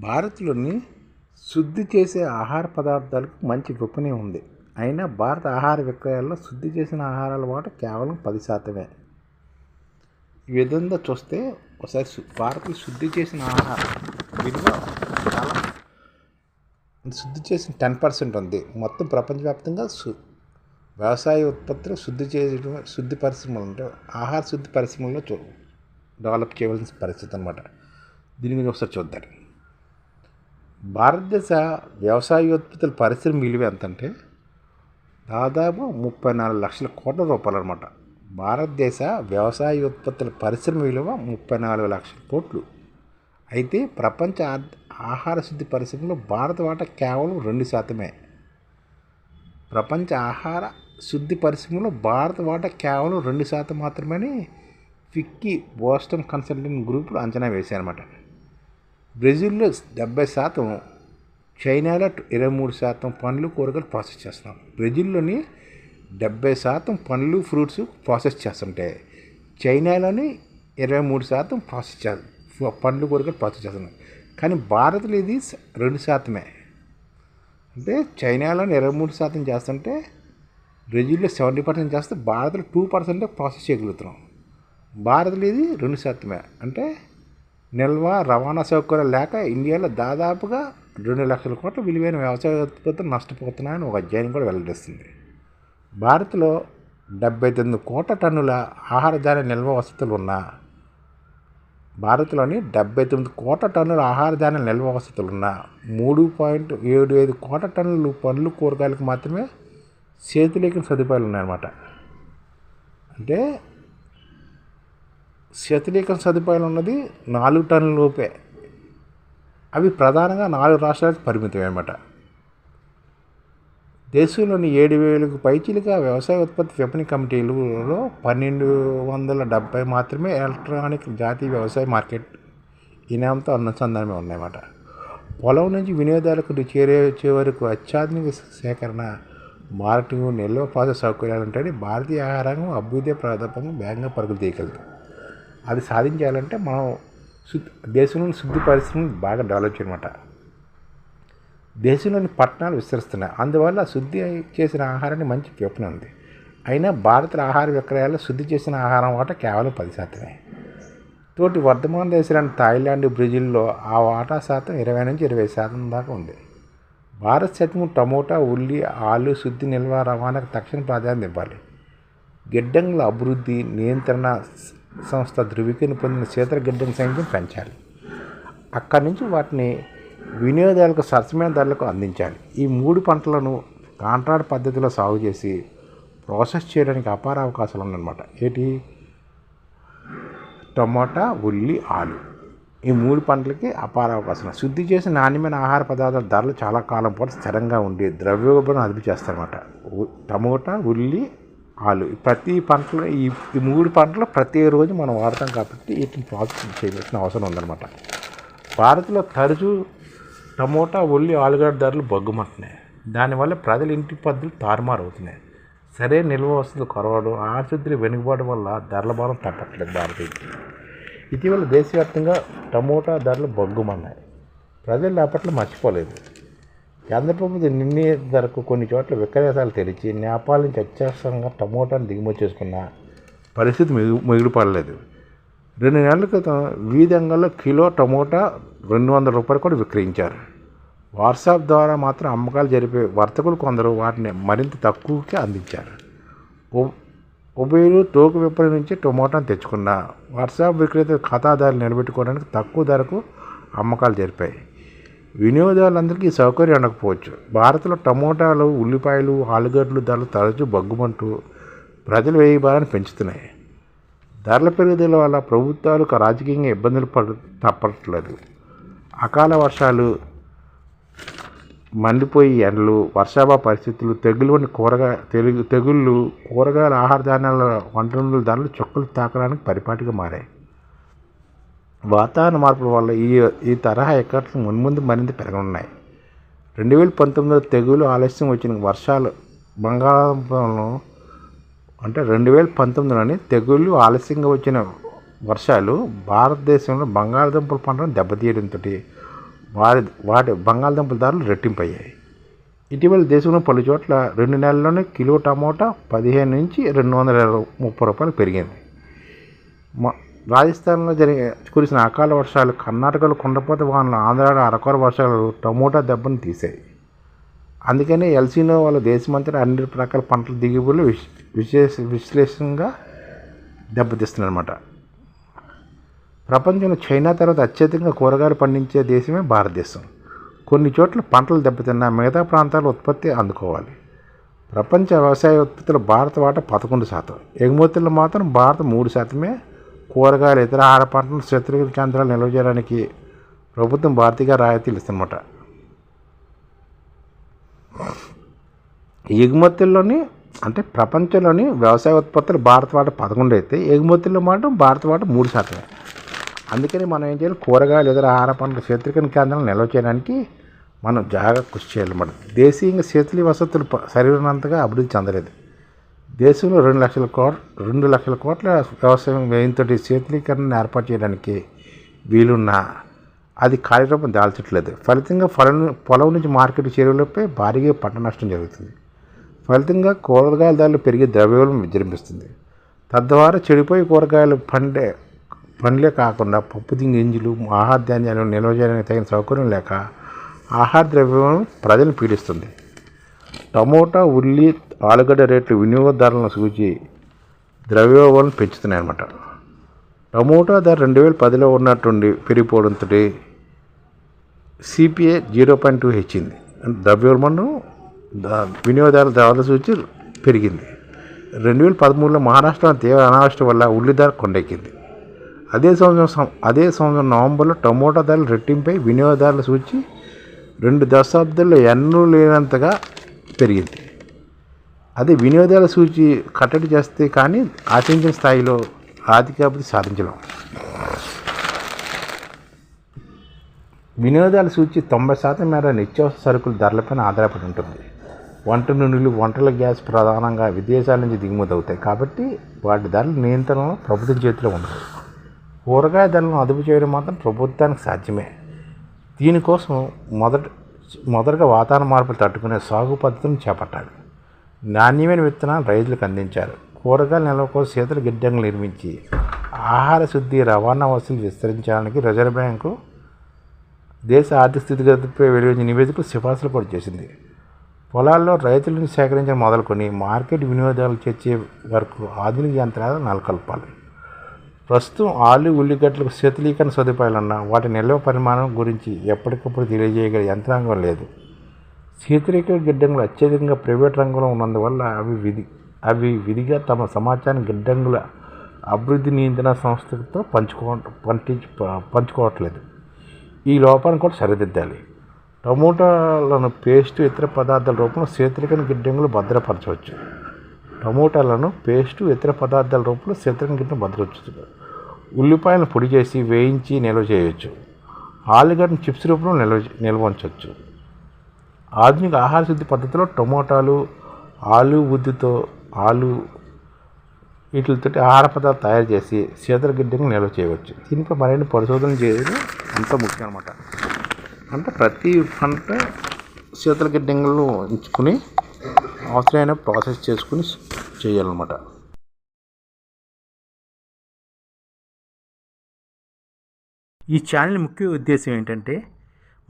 భారత్లోని శుద్ధి చేసే ఆహార పదార్థాలకు మంచి విపణి ఉంది. అయినా భారత ఆహార విక్రయాల్లో శుద్ధి చేసిన ఆహారాల వాట కేవలం పది శాతమే. ఈ విధంగా చూస్తే ఒకసారి సు- భారత్లో శుద్ధి చేసిన ఆహారం విలువ చాలా శుద్ధి చేసిన టెన్ పర్సెంట్ ఉంది. మొత్తం ప్రపంచవ్యాప్తంగా వ్యవసాయ ఉత్పత్తులు శుద్ధి చేయడం శుద్ధి పరిశ్రమలు అంటే ఆహార శుద్ధి పరిశ్రమల్లో చూ డెవలప్ చేయవలసిన పరిస్థితి అనమాట దీని మీద ఒకసారి చూద్దాం. భారతదేశ వ్యవసాయ ఉత్పత్తుల పరిశ్రమ విలువ ఎంత అంటే దాదాపు ముప్పై నాలుగు లక్షల కోట్ల రూపాయలు అనమాట భారతదేశ వ్యవసాయ ఉత్పత్తుల పరిశ్రమ విలువ ముప్పై నాలుగు లక్షల కోట్లు. అయితే ప్రపంచ ఆహార శుద్ధి పరిశ్రమలో భారత వాటా కేవలం రెండు శాతమే. ప్రపంచ ఆహార శుద్ధి పరిశ్రమలో భారత వాటా కేవలం రెండు శాతం మాత్రమే ఫిక్కీ బోస్టన్ కన్సల్టింగ్ గ్రూపులు అంచనా వేశాయన్నమాట బ్రెజిల్లో డెబ్బై శాతం చైనాలో ఇరవై మూడు శాతం పండ్లు కూరగాయలు ప్రాసెస్ చేస్తున్నాం. బ్రెజిల్లోని డెబ్బై శాతం పండ్లు ఫ్రూట్స్ ప్రాసెస్ చేస్తుంటే చైనాలోని ఇరవై మూడు శాతం ప్రాసెస్ చే పండ్లు కూరగాయలు ప్రాసెస్ చేస్తున్నాం. కానీ భారత్లో ఇది రెండు శాతమే. అంటే చైనాలోని ఇరవై మూడు శాతం చేస్తుంటే బ్రెజిల్లో సెవెంటీ పర్సెంట్ చేస్తే భారత్లో టూ పర్సెంటే ప్రాసెస్ చేయగలుగుతున్నాం. భారత్లో ఇది రెండు శాతమే. అంటే నిల్వ రవాణా సౌకర్యం లేక ఇండియాలో దాదాపుగా రెండు లక్షల కోట్ల విలువైన వ్యవసాయ ఉత్పత్తులు నష్టపోతున్నాయని ఒక అధ్యయనం కూడా వెల్లడిస్తుంది. భారత్లో డెబ్బై తొమ్మిది కోట్ల టన్నుల ఆహార ధాన్య నిల్వ వసతులు ఉన్న భారత్లోని డెబ్బై తొమ్మిది కోట్ల టన్నుల ఆహార ధాన్య నిల్వ వసతులు ఉన్న మూడు పాయింట్ ఏడు ఐదు కోట్ల టన్నులు పండ్లు కూరగాయలకు మాత్రమే చేతులేకిన సదుపాయాలు ఉన్నాయన్నమాట. అంటే శతలీకరణ సదుపాయాలు ఉన్నది నాలుగు టన్నుల లోపే. అవి ప్రధానంగా నాలుగు రాష్ట్రాలకు పరిమితం అనమాట దేశంలోని ఏడు వేలకు పైచిలుగా వ్యవసాయ ఉత్పత్తి విపణి కమిటీలలో పన్నెండు వందల డెబ్బై మాత్రమే ఎలక్ట్రానిక్ జాతీయ వ్యవసాయ మార్కెట్ ఇనాంతో అనుసంధానమే ఉన్నాయన్నమాట. పొలం నుంచి వినియోగదారులకు చేరే వచ్చే వరకు అత్యాధునిక సేకరణ మార్కెటింగ్ నిల్వ పాత సౌకర్యాలు ఉంటాయని భారతీయ ఆహారంగం అభ్యుదయ ప్రదాపంగా వేగంగా పరుగులు తీయగలదు అది సాధించాలంటే మనం శుద్ధి దేశంలోని శుద్ధి పరిశ్రమలు బాగా డెవలప్ చేయమాట దేశంలోని పట్టణాలు విస్తరిస్తున్నాయి. అందువల్ల శుద్ధి చేసిన ఆహారాన్ని మంచి విపణి ఉంది. అయినా భారత ఆహార విక్రయాల్లో శుద్ధి చేసిన ఆహారం వాటా కేవలం పది శాతమే. తోటి వర్ధమాన దేశాలైన థాయిలాండ్ బ్రెజిల్లో ఆ వాటా శాతం ఇరవై నుంచి ఇరవై శాతం దాకా ఉంది. భారత్ శాతం టమోటా ఉల్లి ఆలు శుద్ధి నిల్వ రవాణాకు తక్షణ ప్రాధాన్యత ఇవ్వాలి. గిడ్డంగుల అభివృద్ధి నియంత్రణ సంస్థ ధృవీకరణ పొందిన శీతల గిడ్డంగి సంఖ్యను పెంచాలి. అక్కడి నుంచి వాటిని వినియోగదారులకు సరసమైన ధరలకు అందించాలి. ఈ మూడు పంటలను కాంట్రాక్ట్ పద్ధతిలో సాగు చేసి ప్రాసెస్ చేయడానికి అపార అవకాశాలు ఉన్నాయన్నమాట. ఏంటి? టమోటా ఉల్లి ఆలు. ఈ మూడు పంటలకి అపార అవకాశం శుద్ధి చేసిన నాణ్యమైన ఆహార పదార్థాల ధరలు చాలా కాలం పాటు స్థిరంగా ఉండి ద్రవ్యోల్బణం అదుపు చేస్తారన్నమాట టమోటా ఉల్లి ఆలు. ప్రతి పంటలో ఈ ఈ మూడు పంటలు ప్రతిరోజు మనం వాడతాం కాబట్టి వీటిని ప్రాసెస్ చేయవలసిన అవసరం ఉందన్నమాట. భారత్లో తరచూ టమోటా ఉల్లి ఆలుగడ్డ ధరలు బొగ్గుమంటున్నాయి. దానివల్ల ప్రజల ఇంటి పద్ధతులు తారుమారు అవుతున్నాయి సరే నిల్వ వసతులు కొరవడం ఆశుద్ధులు వెనుకబాటు వల్ల ధరల భారం తప్పట్లేదు భారతీయులు ఇటీవల దేశవ్యాప్తంగా టమోటా ధరలు బొగ్గుమన్నాయి. ప్రజలు అప్పట్లో మర్చిపోలేదు. కేంద్ర ప్రభుత్వం నిర్ణీత ధరకు కొన్ని చోట్ల విక్రయశాలు తెరిచి నేపాల్ నుంచి అత్యవసరంగా టమోటాలు దిగుమతి చేసుకున్న పరిస్థితి మిగు మిగిలిపడలేదు రెండు నెలల క్రితం వీధి కిలో టమోటా రెండు వందల రూపాయలు కూడా విక్రయించారు. వాట్సాప్ ద్వారా మాత్రం అమ్మకాలు జరిపే వర్తకులు కొందరు వాటిని మరింత తక్కువకే అందించారు. ఉ- తోకు తోక విపణి నుంచి టొమాటోని తెచ్చుకున్న వాట్సాప్ విక్రేత ఖాతాదారులు నిలబెట్టుకోవడానికి తక్కువ ధరకు అమ్మకాలు జరిపాయి. వినియోగదారులందరికీ సౌకర్యం ఉండకపోవచ్చు. భారత్లో టమోటాలు ఉల్లిపాయలు ఆలుగడ్డలు ధరలు తరచూ బగ్గుమంటూ ప్రజలు వేయి భారాన్ని పెంచుతున్నాయి. ధరల పెరుగుదల వల్ల ప్రభుత్వాలు రాజకీయంగా ఇబ్బందులు పడ తప్పట్లేదు. అకాల వర్షాలు మండిపోయి ఎండలు వర్షాభా పరిస్థితులు తెగులు వంటి కూరగాయ తెలుగు తెగుళ్ళు కూరగాయల ఆహార ధాన్యాల వంటల ధరలు చుక్కలు తాకడానికి పరిపాటిగా మారాయి. వాతావరణ మార్పుల వల్ల ఈ ఈ తరహా ఎక్కట్లు మున్ముందు మరింత పెరగనున్నాయి. రెండు వేల పంతొమ్మిదిలో తెగులు ఆలస్యం వచ్చిన వర్షాలు బంగాళాఖాతంలో అంటే రెండు వేల పంతొమ్మిదిలోని తెగుళ్ళు ఆలస్యంగా వచ్చిన వర్షాలు భారతదేశంలో బంగాళాదుంపల పంటను దెబ్బతీయడంతో వారి వాటి బంగాళదుంపల ధరలు రెట్టింపు అయ్యాయి ఇటీవల దేశంలో పలు చోట్ల రెండు నెలల్లోనే కిలో టమోటా పదిహేను నుంచి రెండు వందల ఇరవై ముప్పై రూపాయలు పెరిగింది. మా రాజస్థాన్లో జరిగే కురిసిన అకాల వర్షాలు కర్ణాటకలో కుండపోత వానలు ఆంధ్రాలో అరకొర వర్షాలు టమోటా దెబ్బను తీసాయి అందుకనే ఎల్సీలో వాళ్ళ దేశమంతటా అన్ని రకాల పంటల దిగుబడులు విశ్ విశేష విశ్లేషంగా దెబ్బతీస్తున్నారన్నమాట. ప్రపంచంలో చైనా తర్వాత అత్యధికంగా కూరగాయలు పండించే దేశమే భారతదేశం. కొన్ని చోట్ల పంటలు దెబ్బతిన్నా మిగతా ప్రాంతాల ఉత్పత్తి అందుకోవాలి. ప్రపంచ వ్యవసాయ ఉత్పత్తుల భారత వాటా పదకొండు శాతం. ఎగుమతుల్లో మాత్రం భారత మూడు శాతమే కూరగాయలు ఇతర ఆహార పంటలను శత్రుఘ్న కేంద్రాలు నిల్వ చేయడానికి ప్రభుత్వం భారతీయ రాయితీలు ఇస్తుందన్నమాట. ఎగుమతుల్లోని అంటే ప్రపంచంలోని వ్యవసాయ ఉత్పత్తులు భారత వాట పదకొండు అయితే ఎగుమతుల్లో మాత్రం భారత వాట మూడు శాతమే. అందుకని మనం ఏం చేయాలి? కూరగాయలు ఇతర ఆహార పంటల శత్రుఘ్న కేంద్రాలను నిల్వ చేయడానికి మనం జాగ్రత్త కృషి చేయాలన్నమాట దేశీయంగా శీతలి వసతులు ప- సరైనంతగా అభివృద్ధి చెందలేదు. దేశంలో రెండు లక్షల కోట్ల రెండు లక్షల కోట్ల వ్యవసాయం వ్యయంతో శీతలీకరణను ఏర్పాటు చేయడానికి వీలున్న అది కార్యరూపం దాల్చట్లేదు. ఫలితంగా పొలం పొలం నుంచి మార్కెట్ చేరువలపై భారీగా పంట నష్టం జరుగుతుంది. ఫలితంగా కూరగాయల ధరలు పెరిగే ద్రవ్యోల్బణం విజృంభిస్తుంది. తద్వారా చెడిపోయి కూరగాయలు పండే పండ్లే కాకుండా పప్పు గింజలు ఆహార ధాన్యాలు నిల్వ చేయడానికి తగిన సౌకర్యం లేక ఆహార ద్రవ్యం ప్రజలను పీడిస్తుంది. టమోటా ఉల్లి ఆలుగడ్డ రేట్లు వినియోగదారులను సూచి ద్రవ్యోల్బణం పెంచుతున్నాయి అన్నమాట టమోటా ధర రెండు వేల పదిలో ఉన్నట్టుండి పెరిగిపోవడంతో సిపిఐ జీరో పాయింట్ టూ హెచ్చింది. ద్రవ్యోల్బణం వినియోగదారుల ధరల సూచి పెరిగింది. రెండు వేల పదమూడులో మహారాష్ట్ర తీవ్ర అనావృష్టి వల్ల ఉల్లి ధర కొండెక్కింది. అదే సంవత్సరం సం- అదే సంవత్సరం నవంబర్లో టమోటా ధరలు రెట్టింపై వినియోగదారుల సూచి రెండు దశాబ్దాల్లో ఎన్నడూ లేనంతగా పెరిగింది. అదే వినియోగదారుల సూచి కట్టడి చేస్తే కానీ ఆశించిన స్థాయిలో ఆర్థికాభివృద్ధి సాధించడం. వినియోగదారుల సూచి తొంభై శాతం మేర నిత్యావసర సరుకుల ధరలపైన ఆధారపడి ఉంటుంది. వంట నూనెలు వంటల గ్యాస్ ప్రధానంగా విదేశాల నుంచి దిగుమతి అవుతాయి కాబట్టి వాటి ధరల నియంత్రణ ప్రభుత్వం చేతిలో ఉండదు కూరగాయ ధరలను అదుపు చేయడం మాత్రం ప్రభుత్వానికి సాధ్యమే. దీనికోసం మొదట మొదటగా వాతావరణ మార్పులు తట్టుకునే సాగు పద్ధతిని చేపట్టాలి. నాణ్యమైన విత్తనాలు రైతులకు అందించారు. కూరగాయల నిల్వ కోసం శీతల గిడ్డంగులు నిర్మించి ఆహార శుద్ధి రవాణా వసతులు విస్తరించడానికి రిజర్వ్ బ్యాంకు దేశ ఆర్థిక స్థితిగతిపై వెలువరించిన నివేదికలు సిఫార్సులు కూడా చేసింది. పొలాల్లో రైతులను సేకరించడం మొదలుకొని మార్కెట్ వినియోగదారులు చేర్చే వరకు ఆధునిక యంత్రాలు నెలకొల్పాలి. ప్రస్తుతం ఆలు ఉల్లిగడ్డలకు శీతలీకరణ సదుపాయాలున్న వాటి నిల్వ పరిమాణం గురించి ఎప్పటికప్పుడు తెలియజేయగల యంత్రాంగం లేదు. శీతలీకరణ గిడ్డంగులు అత్యధికంగా ప్రైవేట్ రంగంలో ఉన్నందువల్ల అవి విధి అవి విధిగా తమ సమాచారం గిడ్డంగుల అభివృద్ధి నియంత్రణ సంస్థతో పంచుకో పంటి పంచుకోవట్లేదు. ఈ లోపాన్ని కూడా సరిదిద్దాలి. టమోటాలను పేస్ట్ ఇతర పదార్థాల రూపంలో శీతలీకరణ గిడ్డంగులు భద్రపరచవచ్చు. టమోటాలను పేస్టు ఇతర పదార్థాల రూపంలో శీతలీకరణ గిడ్డంగులు భద్రపరచవచ్చు. ఉల్లిపాయలను పొడి చేసి వేయించి నిల్వ చేయవచ్చు. ఆలుగడ్డను చిప్స్ రూపంలో నిల్వ నిల్వ ఉంచవచ్చు. ఆధునిక ఆహార శుద్ధి పద్ధతిలో టమోటాలు ఆలు ఉద్దితో ఆలు వీటితో ఆహార పదార్థాలు తయారు చేసి శీతల గిడ్డంగా నిల్వ చేయవచ్చు. దీనిపై మరిన్ని పరిశోధన చేయడం అంత ముఖ్యం అనమాట అంటే ప్రతి పంట శీతల గిడ్డంగులు ఉంచుకుని అవసరమైన ప్రాసెస్ చేసుకుని చేయాలన్నమాట. ఈ ఛానల్ ముఖ్య ఉద్దేశం ఏంటంటే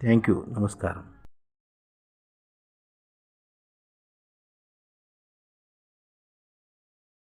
థ్యాంక్ యూ నమస్కారం